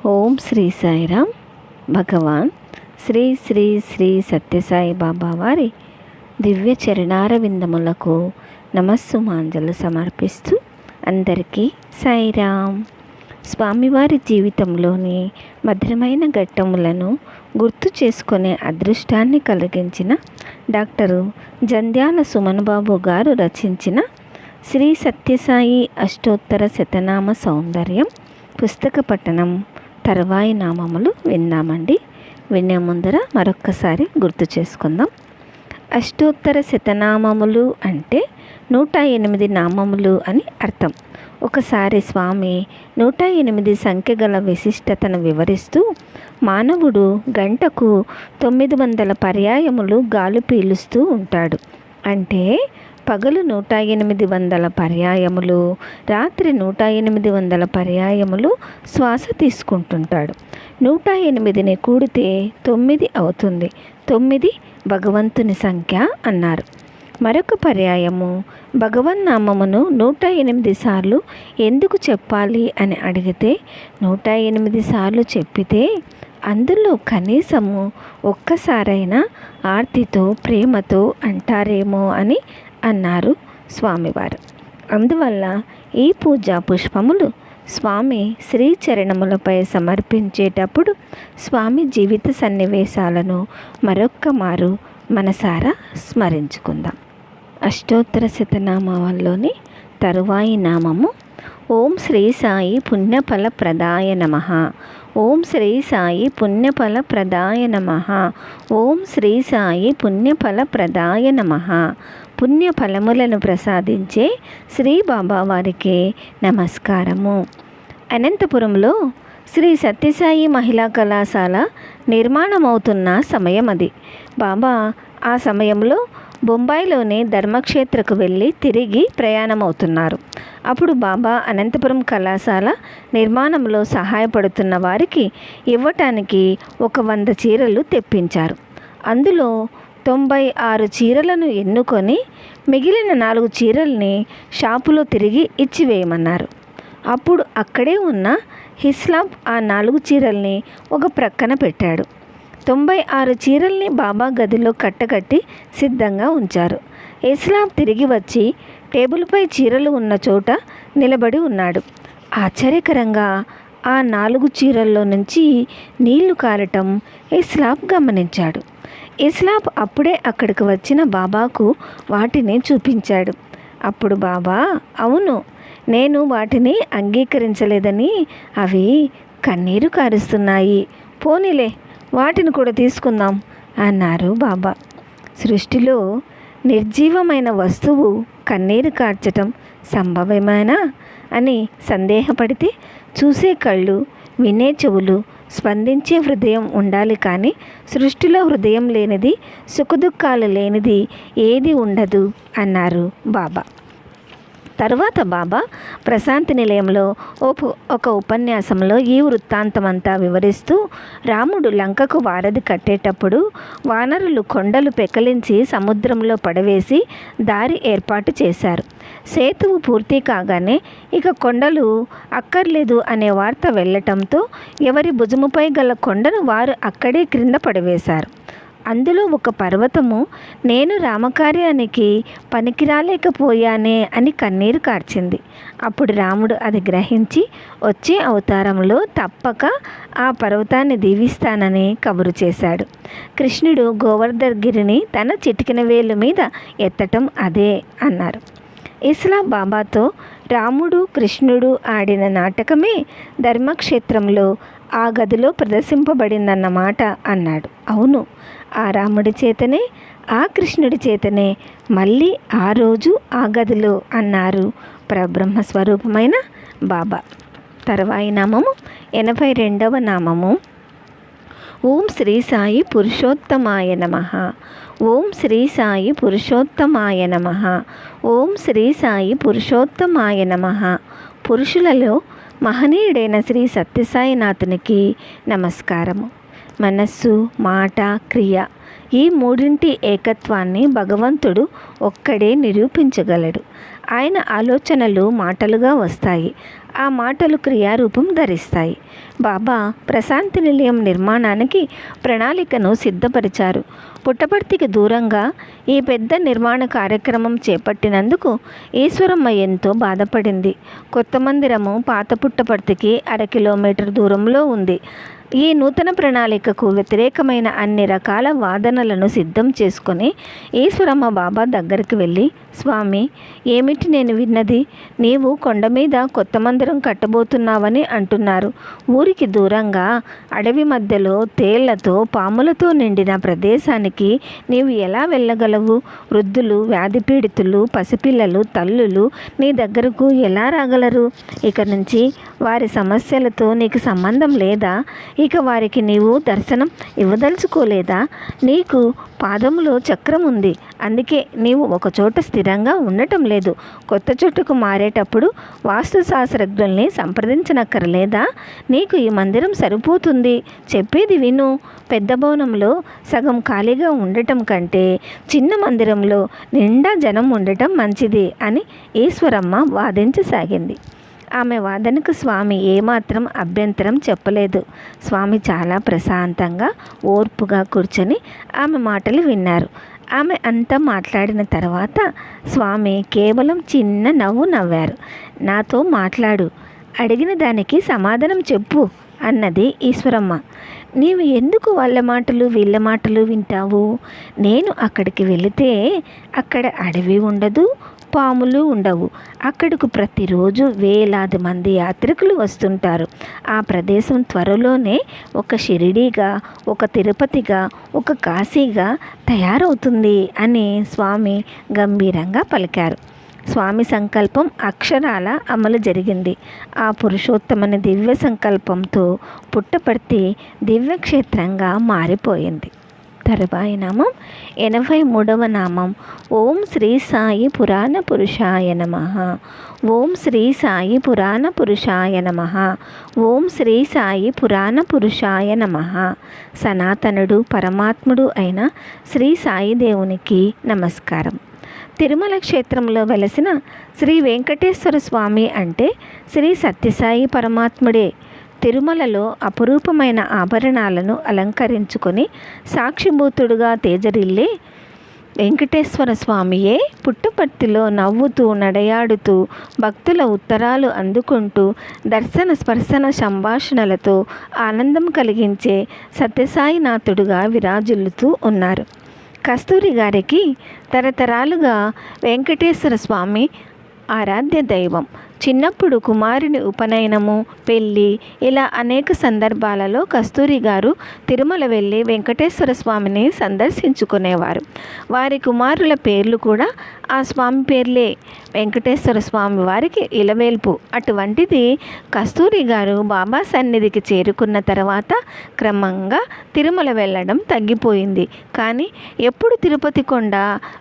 ఓం శ్రీ సాయిరామ్ భగవాన్ శ్రీ శ్రీ శ్రీ సత్యసాయి బాబా వారి దివ్య చరణార విందములకు నమస్సుమాంజలు సమర్పిస్తూ అందరికీ సాయిరామ్ స్వామివారి జీవితంలోని మధురమైన ఘట్టములను గుర్తు చేసుకునే అదృష్టాన్ని కలిగించిన డాక్టరు జంధ్యాల సుమన్బాబు గారు రచించిన శ్రీ సత్యసాయి అష్టోత్తర శతనామ సౌందర్యం పుస్తక పఠనం తర్వాయి నామములు విన్నామండి. వినే ముందర మరొక్కసారి గుర్తు చేసుకుందాం. అష్టోత్తర శతనామములు అంటే నూట ఎనిమిది నామములు అని అర్థం. ఒకసారి స్వామి నూట ఎనిమిది సంఖ్య గల విశిష్టతను వివరిస్తూ మానవుడు గంటకు తొమ్మిది వందల పర్యాయములు గాలి పీలుస్తూ ఉంటాడు. అంటే పగలు నూట ఎనిమిది వందల పర్యాయములు రాత్రి నూట ఎనిమిది వందల పర్యాయములు శ్వాస తీసుకుంటుంటాడు. నూట ఎనిమిదిని కూడితే తొమ్మిది అవుతుంది. తొమ్మిది భగవంతుని సంఖ్య అన్నారు. మరొక పర్యాయము భగవన్నామమును నూట ఎనిమిది సార్లు ఎందుకు చెప్పాలి అని అడిగితే నూట ఎనిమిది సార్లు చెప్పితే అందులో కనీసము ఒక్కసారైనా ఆర్తితో ప్రేమతో అంటారేమో అని అన్నారు స్వామివారు. అందువల్ల ఈ పూజా పుష్పములు స్వామి శ్రీచరణములపై సమర్పించేటప్పుడు స్వామి జీవిత సన్నివేశాలను మరొక్క మారు మనసారా స్మరించుకుందాం. అష్టోత్తర శతనామాల్లోని తరువాయి నామము ఓం శ్రీ సాయి పుణ్యఫల ప్రదాయ నమ. ఓం శ్రీ సాయి పుణ్యఫల ప్రదాయ నమ. ఓం శ్రీ సాయి పుణ్యఫల ప్రదాయ నమ. పుణ్యఫలములను ప్రసాదించే శ్రీ బాబా వారికి నమస్కారము. అనంతపురంలో శ్రీ సత్యసాయి మహిళా కళాశాల నిర్మాణమవుతున్న సమయం అది బాబా ఆ సమయంలో బొంబాయిలోని ధర్మక్షేత్రకు వెళ్ళి తిరిగి ప్రయాణమవుతున్నారు. అప్పుడు బాబా అనంతపురం కళాశాల నిర్మాణంలో సహాయపడుతున్న వారికి ఇవ్వటానికి ఒక వంద చీరలు తెప్పించారు. అందులో తొంభై ఆరు చీరలను ఎన్నుకొని మిగిలిన నాలుగు చీరల్ని షాపులో తిరిగి ఇచ్చివేయమన్నారు. అప్పుడు అక్కడే ఉన్న హిస్లాబ్ ఆ నాలుగు చీరల్ని ఒక ప్రక్కన పెట్టాడు. తొంభై ఆరు చీరల్ని బాబా గదిలో కట్టకట్టి సిద్ధంగా ఉంచారు. ఇస్లాం తిరిగి వచ్చి టేబుల్పై చీరలు ఉన్న చోట నిలబడి ఉన్నాడు. ఆశ్చర్యకరంగా ఆ నాలుగు చీరల్లో నుంచి నీళ్ళు కారటం ఇస్లాం గమనించాడు. ఇస్లాం అప్పుడే అక్కడికి వచ్చిన బాబాకు వాటిని చూపించాడు. అప్పుడు బాబా అవును నేను వాటిని అంగీకరించలేదని అవి కన్నీరు కారుస్తున్నాయి. పోనీలే వాటిని కూడా తీసుకుందాం అన్నారు బాబా. సృష్టిలో నిర్జీవమైన వస్తువు కన్నీరు కార్చటం సంభవమేనా అని సందేహపడితే చూసే కళ్ళు వినే చెవులు స్పందించే హృదయం ఉండాలి కానీ సృష్టిలో హృదయం లేనిది సుఖదుఖాలు లేనిది ఏది ఉండదు అన్నారు బాబా. తర్వాత బాబా ప్రశాంతి నిలయంలో ఒక ఉపన్యాసంలో ఈ వృత్తాంతమంతా వివరిస్తూ రాముడు లంకకు వారధి కట్టేటప్పుడు వానరులు కొండలు పెకలించి సముద్రంలో పడవేసి దారి ఏర్పాటు చేశారు. సేతువు పూర్తి కాగానే ఇక కొండలు అక్కర్లేదు అనే వార్త వెళ్ళటంతో ఎవరి భుజముపై గల కొండను వారు అక్కడే క్రింద పడవేశారు. అందులో ఒక పర్వతము నేను రామకార్యానికి పనికిరాలేకపోయానే అని కన్నీరు కార్చింది. అప్పుడు రాముడు అది గ్రహించి వచ్చే అవతారంలో తప్పక ఆ పర్వతాన్ని దీవిస్తానని కబురు చేశాడు. కృష్ణుడు గోవర్ధర్గిరిని తన చిటికిన వేలు మీద ఎత్తటం అదే అన్నారు. ఇస్లాం బాబాతో రాముడు కృష్ణుడు ఆడిన నాటకమే ధర్మక్షేత్రంలో ఆ గదిలో ప్రదర్శింపబడిందన్నమాట అన్నాడు. అవును ఆ రాముడి చేతనే ఆ కృష్ణుడి చేతనే మళ్ళీ ఆ రోజు ఆ గదిలో అన్నారు పరబ్రహ్మ స్వరూపమైన బాబా. తర్వాయి నామము ఎనభై రెండవ నామము. ఓం శ్రీ సాయి పురుషోత్తమాయ నమ. ఓం శ్రీ సాయి పురుషోత్తమాయ నమ. ఓం శ్రీ సాయి పురుషోత్తమాయ నమ. పురుషులలో మహనీయుడైన శ్రీ సత్యసాయినాథునికి నమస్కారము. మనస్సు మాట క్రియ ఈ మూడింటి ఏకత్వాన్ని భగవంతుడు ఒక్కడే నిరూపించగలడు. ఆయన ఆలోచనలు మాటలుగా వస్తాయి. ఆ మాటలు క్రియారూపం ధరిస్తాయి. బాబా ప్రశాంతి నిలయం నిర్మాణానికి ప్రణాళికను సిద్ధపరిచారు. పుట్టపర్తికి దూరంగా ఈ పెద్ద నిర్మాణ కార్యక్రమం చేపట్టినందుకు ఈశ్వరమ్మ ఎంతో బాధపడింది. కొత్త మందిరము పాత పుట్టపర్తికి అర కిలోమీటర్ దూరంలో ఉంది. ఈ నూతన ప్రణాళికకు వ్యతిరేకమైన అన్ని రకాల వాదనలను సిద్ధం చేసుకొని ఈశ్వరమ్మ బాబా దగ్గరికి వెళ్ళి స్వామి ఏమిటి నేను విన్నది? నీవు కొండ మీద కొత్త మందిరం కట్టబోతున్నావని అంటున్నారు. ఊరికి దూరంగా అడవి మధ్యలో తేళ్ళతో పాములతో నిండిన ప్రదేశానికి నీవు ఎలా వెళ్ళగలవు? వృద్ధులు వ్యాధి పీడితులు పసిపిల్లలు తల్లులు నీ దగ్గరకు ఎలా రాగలరు? ఇక నుంచి వారి సమస్యలతో నీకు సంబంధం లేదా? ఇక వారికి నీవు దర్శనం ఇవ్వదలుచుకోలేదా? నీకు పాదములో చక్రం ఉంది అందుకే నీవు ఒక చోట స్థిరంగా ఉండటం లేదు. కొత్త చోటుకు మారేటప్పుడు వాస్తుశాస్త్రజ్ఞుల్ని సంప్రదించనక్కర్లేదా? నీకు ఈ మందిరం సరిపోతుంది. చెప్పేది విను. పెద్ద భవనంలో సగం ఖాళీగా ఉండటం కంటే చిన్న మందిరంలో నిండా జనం ఉండటం మంచిది అని ఈశ్వరమ్మ వాదించసాగింది. ఆమె వాదనకు స్వామి ఏమాత్రం అభ్యంతరం చెప్పలేదు. స్వామి చాలా ప్రశాంతంగా ఓర్పుగా కూర్చొని ఆమె మాటలు విన్నారు. ఆమె అంతా మాట్లాడిన తర్వాత స్వామి కేవలం చిన్న నవ్వు నవ్వారు. నాతో మాట్లాడు. అడిగిన దానికి సమాధానం చెప్పు అన్నది ఈశ్వరమ్మ. నీవు ఎందుకు వాళ్ళ మాటలు వీళ్ళ మాటలు వింటావు? నేను అక్కడికి వెళితే అక్కడ అడవి ఉండదు పాములు ఉండవు. అక్కడకు ప్రతిరోజు వేలాది మంది యాత్రికులు వస్తుంటారు. ఆ ప్రదేశం త్వరలోనే ఒక షిరిడీగా ఒక తిరుపతిగా ఒక కాశీగా తయారవుతుంది అని స్వామి గంభీరంగా పలికారు. స్వామి సంకల్పం అక్షరాల అమలు జరిగింది. ఆ పురుషోత్తమని దివ్య సంకల్పంతో పుట్టపర్తి దివ్యక్షేత్రంగా మారిపోయింది. తరువాయి నామం. ఎనభై మూడవ నామం. ఓం శ్రీ సాయి పురాణ పురుషాయ నమ. ఓం శ్రీ సాయి పురాణ పురుషాయ నమ. ఓం శ్రీ సాయి పురాణ పురుషాయ నమ. సనాతనుడు పరమాత్ముడు అయిన శ్రీ సాయి దేవునికి నమస్కారం. తిరుమల క్షేత్రంలో వెలసిన శ్రీ వెంకటేశ్వర స్వామి అంటే శ్రీ సత్యసాయి పరమాత్ముడే. తిరుమలలో అపురూపమైన ఆభరణాలను అలంకరించుకొని సాక్షిభూతుడుగా తేజరిల్లే వెంకటేశ్వర స్వామియే పుట్టుపర్తిలో నవ్వుతూ నడయాడుతూ భక్తుల ఉత్తరాలు అందుకుంటూ దర్శన స్పర్శన సంభాషణలతో ఆనందం కలిగించే సత్యసాయినాథుడుగా విరాజిల్లుతూ ఉన్నారు. కస్తూరి గారికి తరతరాలుగా వెంకటేశ్వర స్వామి ఆరాధ్య దైవం చిన్నప్పుడు కుమారుని ఉపనయనము పెళ్ళి ఇలా అనేక సందర్భాలలో కస్తూరి గారు తిరుమల వెళ్ళి వెంకటేశ్వర స్వామిని సందర్శించుకునేవారు. వారి కుమారుల పేర్లు కూడా ఆ స్వామి పేర్లే. వెంకటేశ్వర స్వామి వారికి ఇలవేల్పు. అటువంటిది కస్తూరి గారు బాబా సన్నిధికి చేరుకున్న తర్వాత క్రమంగా తిరుమల వెళ్ళడం తగ్గిపోయింది. కానీ ఎప్పుడు తిరుపతి కొండ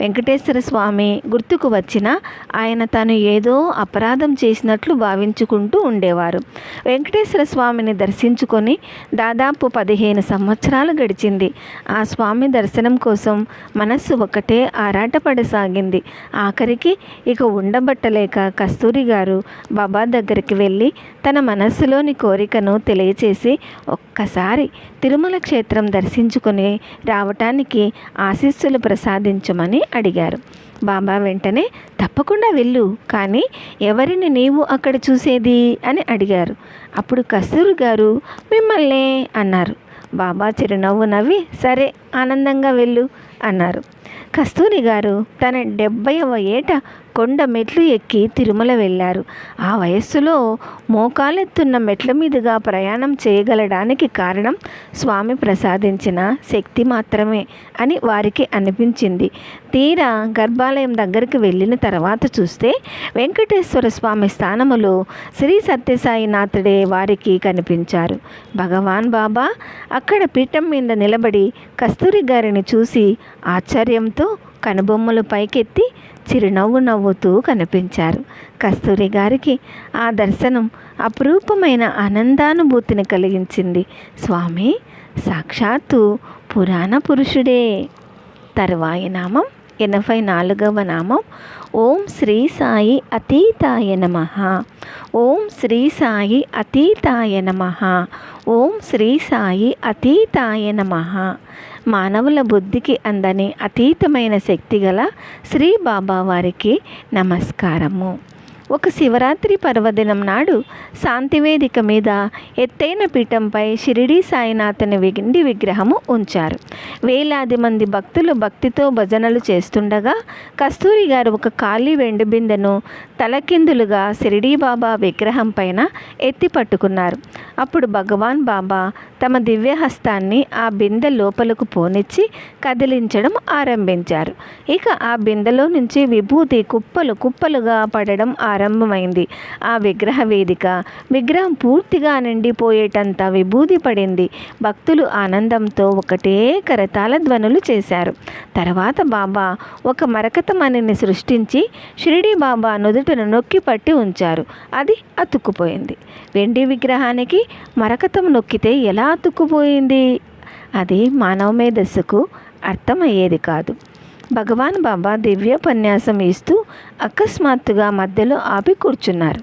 వెంకటేశ్వర స్వామి గుర్తుకు వచ్చినా ఆయన తను ఏదో అపరాధం చేసినట్లు భావించుకుంటూ ఉండేవారు. వెంకటేశ్వర స్వామిని దర్శించుకొని దాదాపు పదిహేను సంవత్సరాలు గడిచింది. ఆ స్వామి దర్శనం కోసం మనస్సు ఒకటే ఆరాటపడసాగింది. ఆఖరికి ఇక ఉండబట్టలేక కస్తూరి గారు బాబా దగ్గరికి వెళ్ళి తన మనస్సులోని కోరికను తెలియచేసి ఒక్కసారి తిరుమల క్షేత్రం దర్శించుకొని రావటానికి ఆశీస్సులు ప్రసాదించమని అడిగారు. బాబా వెంటనే తప్పకుండా వెళ్ళు కానీ ఎవరిని నీవు అక్కడ చూసేది? అని అడిగారు. అప్పుడు కస్తూరి గారు మిమ్మల్నే అన్నారు. బాబా చిరునవ్వు నవ్వి సరే ఆనందంగా వెళ్ళు అన్నారు. కస్తూరి గారు తన డెబ్బైవ ఏట కొండ మెట్లు ఎక్కి తిరుమల వెళ్ళారు. ఆ వయస్సులో మోకాలెత్తున్న మెట్ల మీదుగా ప్రయాణం చేయగలడానికి కారణం స్వామి ప్రసాదించిన శక్తి మాత్రమే అని వారికి అనిపించింది. తీరా గర్భాలయం దగ్గరికి వెళ్ళిన తర్వాత చూస్తే వెంకటేశ్వర స్వామి స్థానములో శ్రీ సత్యసాయినాథుడే వారికి కనిపించారు. భగవాన్ బాబా అక్కడ పీఠం మీద నిలబడి కస్తూరి గారిని చూసి ఆశ్చర్యంతో కనుబొమ్మలు పైకెత్తి చిరునవ్వు నవ్వుతూ కనిపించారు. కస్తూరి గారికి ఆ దర్శనం అపురూపమైన ఆనందానుభూతిని కలిగించింది. స్వామి సాక్షాత్తు పురాణ పురుషుడే. తరువాయి నామం ఎనభై నాలుగవ నామం ఓం శ్రీ సాయి అతీతాయ నమ. ఓం శ్రీ సాయి అతీతాయ నమ. ఓం శ్రీ సాయి అతీతాయ నమ. మానవుల బుద్ధికి అందని అతీతమైన శక్తి గల శ్రీ బాబా వారికి నమస్కారము. ఒక శివరాత్రి పర్వదినం నాడు శాంతివేదిక మీద ఎత్తైన పీఠంపై షిరిడీ సాయినాథుని వెండి విగ్రహము ఉంచారు. వేలాది మంది భక్తులు భక్తితో భజనలు చేస్తుండగా కస్తూరి గారు ఒక ఖాళీ వెండి బిందెను తలకిందులుగా షిరిడీ బాబా విగ్రహం పైన ఎత్తి పట్టుకున్నారు. అప్పుడు భగవాన్ బాబా తమ దివ్యహస్తాన్ని ఆ బిందె లోపలకు పోనిచ్చి కదిలించడం ఆరంభించారు. ఇక ఆ బిందెలో నుంచి విభూతి కుప్పలు కుప్పలుగా పడడం ప్రారంభమైంది. ఆ విగ్రహ వేదిక విగ్రహం పూర్తిగా నిండిపోయేటంత విభూతి పడింది. భక్తులు ఆనందంతో ఒకటే కరతాల ధ్వనులు చేశారు. తర్వాత బాబా ఒక మరకతమణిని సృష్టించి షిరిడి బాబా నుదుటను నొక్కి పట్టి ఉంచారు. అది అతుక్కుపోయింది. వెండి విగ్రహానికి మరకతం నొక్కితే ఎలా అతుక్కుపోయింది? అది మానవ మేధస్సుకు అర్థమయ్యేది కాదు. భగవాన్ బాబా దివ్యోపన్యాసం ఇస్తూ అకస్మాత్తుగా మధ్యలో ఆపి కూర్చున్నారు.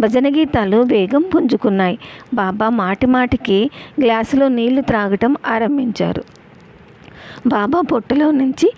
భజన గీతాలు వేగం పుంజుకున్నాయి. బాబా మాటి మాటికి గ్లాసులో నీళ్ళు త్రాగటం ఆరంభించారు. బాబా పొట్టలో నుంచి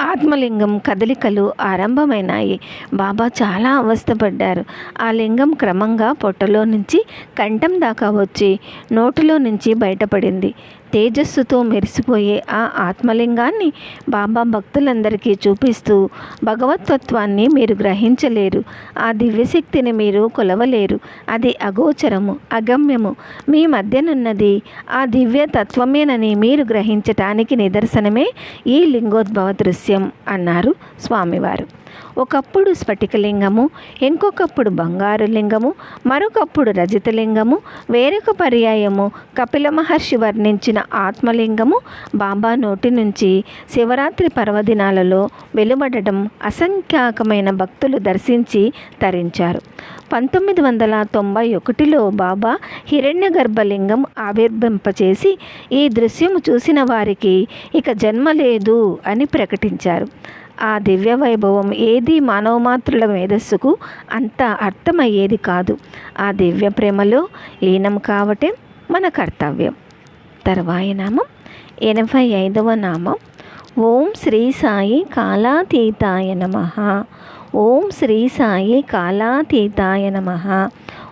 ఆత్మలింగం కదలికలు ఆరంభమైనాయి. బాబా చాలా అవస్థపడ్డారు. ఆ లింగం క్రమంగా పొట్టలో నుంచి కంఠం దాకా వచ్చి నోటిలో నుంచి బయటపడింది. తేజస్సుతో మెరిసిపోయే ఆ ఆత్మలింగాన్ని బాబా భక్తులందరికీ చూపిస్తూ భగవతత్వాన్ని మీరు గ్రహించలేరు. ఆ దివ్యశక్తిని మీరు కొలవలేరు. అది అగోచరము అగమ్యము. మీ మధ్యనున్నది ఆ దివ్య తత్వమేనని మీరు గ్రహించటానికి నిదర్శనమే ఈ లింగోద్భవ దృశ్యం అన్నారు స్వామివారు. ఒకప్పుడు స్ఫటికలింగము ఇంకొకప్పుడు బంగారు లింగము మరొకప్పుడు రజతలింగము వేరొక పర్యాయము కపిల మహర్షి వర్ణించిన ఆత్మలింగము బాబా నోటి నుంచి శివరాత్రి పర్వదినాలలో వెలువడటం అసంఖ్యాకమైన భక్తులు దర్శించి తరించారు. పంతొమ్మిది వందల తొంభై ఒకటిలో బాబా హిరణ్య గర్భలింగం ఆవిర్భింపచేసి ఈ దృశ్యము చూసిన వారికి ఇక జన్మ లేదు అని ప్రకటించారు. ఆ దివ్య వైభవం ఏది మానవమాతృల మేధస్సుకు అంత అర్థమయ్యేది కాదు. ఆ దివ్య ప్రేమలో లీనం కావటం మన కర్తవ్యం. తర్వాయి నామం ఎనభై ఐదవ నామం. ఓం శ్రీ సాయి కాలాతీతాయ నమ. ఓం శ్రీ సాయి కాలాతీతాయ నమ.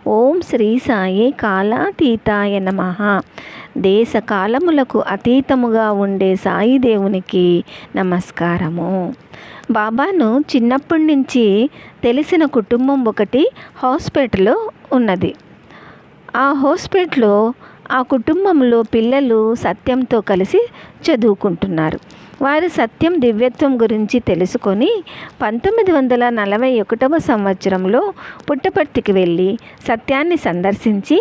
ఓం శ్రీ సాయి కాలాతీతాయ నమ. దేశ కాలములకు అతీతముగా ఉండే సాయి దేవునికి నమస్కారము. బాబాను చిన్నప్పటి నుంచి తెలిసిన కుటుంబం ఒకటి హాస్పిటల్లో ఉన్నది. ఆ హాస్పిటల్లో ఆ కుటుంబంలో పిల్లలు సత్యంతో కలిసి చదువుకుంటున్నారు. వారు సత్యం దివ్యత్వం గురించి తెలుసుకొని పంతొమ్మిది వందల నలభై ఒకటవ సంవత్సరంలో పుట్టపర్తికి వెళ్ళి సత్యాన్ని సందర్శించి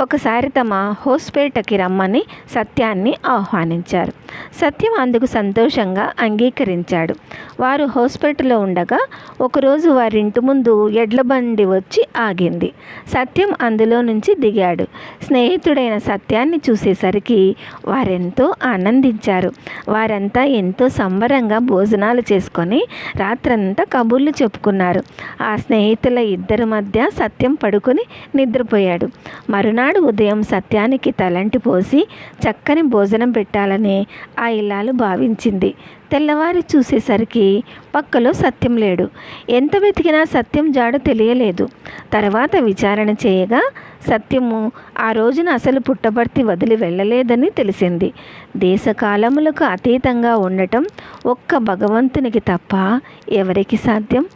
ఒకసారి తమ హోస్పేటకి రమ్మని సత్యాన్ని ఆహ్వానించారు. సత్యం అందుకు సంతోషంగా అంగీకరించాడు. వారు హాస్పిటల్లో ఉండగా ఒకరోజు వారింటి ముందు ఎడ్ల బండి వచ్చి ఆగింది. సత్యం అందులో నుంచి దిగాడు. స్నేహితుడైన సత్యాన్ని చూసేసరికి వారెంతో ఆనందించారు. వారంతా ఎంతో సంబరంగా భోజనాలు చేసుకొని రాత్రంతా కబుర్లు చెప్పుకున్నారు. ఆ స్నేహితుల ఇద్దరి మధ్య సత్యం పడుకొని నిద్రపోయాడు. మరునాడు ఉదయం సత్యానికి తలంటి పోసి చక్కని భోజనం పెట్టాలని ఆ ఇల్లాలు భావించింది. తెల్లవారి చూసేసరికి పక్కలో సత్యం లేడు. ఎంత వెతికినా సత్యం జాడ తెలియలేదు. తర్వాత విచారణ చేయగా సత్యము ఆ రోజున అసలు పుట్టబర్తి వదిలి వెళ్ళలేదని తెలిసింది. దేశకాలములకు అతీతంగా ఉండటం ఒక్క భగవంతునికి తప్ప ఎవరికి సాధ్యం?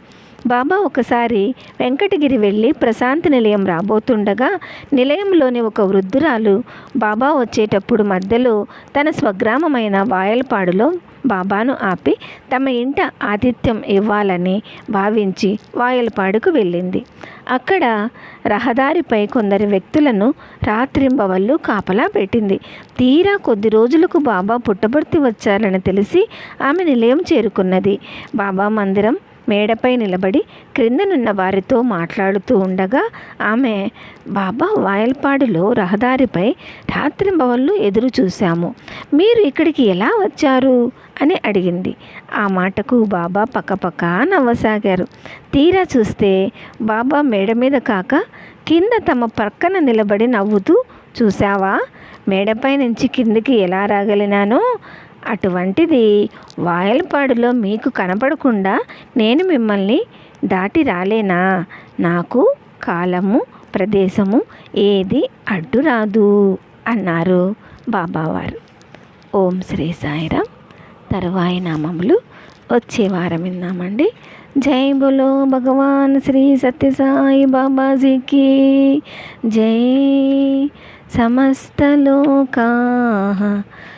బాబా ఒకసారి వెంకటగిరి వెళ్ళి ప్రశాంతి నిలయం రాబోతుండగా నిలయంలోని ఒక వృద్ధురాలు బాబా వచ్చేటప్పుడు మధ్యలో తన స్వగ్రామమైన వాయలపాడులో బాబాను ఆపి తమ ఇంట ఆతిథ్యం ఇవ్వాలని భావించి వాయలపాడుకు వెళ్ళింది. అక్కడ రహదారిపై కొందరు వ్యక్తులను రాత్రింబవళ్ళు కాపలా పెట్టింది. తీరా కొద్ది రోజులకు బాబా పుట్టబర్తి వచ్చారని తెలిసి ఆమె నిలయం చేరుకున్నది. బాబా మందిరం మేడపై నిలబడి క్రిందనున్న వారితో మాట్లాడుతూ ఉండగా ఆమె బాబా వాయల్పాడులో రహదారిపై రాత్రింబవళ్ళు ఎదురు చూశాము. మీరు ఇక్కడికి ఎలా వచ్చారు? అని అడిగింది. ఆ మాటకు బాబా పక్కపక్క నవ్వసాగారు. తీరా చూస్తే బాబా మేడ మీద కాక కింద తమ పక్కన నిలబడి నవ్వుతూ చూసావా మేడపై నుంచి కిందికి ఎలా రాగలినానో అటువంటిది వాయలపాడులో మీకు కనపడకుండా నేను మిమ్మల్ని దాటి రాలేనా? నాకు కాలము ప్రదేశము ఏది అడ్డు రాదు అన్నారు బాబావారు. ఓం శ్రీ సాయిరామ్. తరువాయి నామములు వచ్చే వారం విన్నామండి జై బోలో భగవాన్ శ్రీ సత్యసాయి బాబాజీకి. జై సమస్తలోకా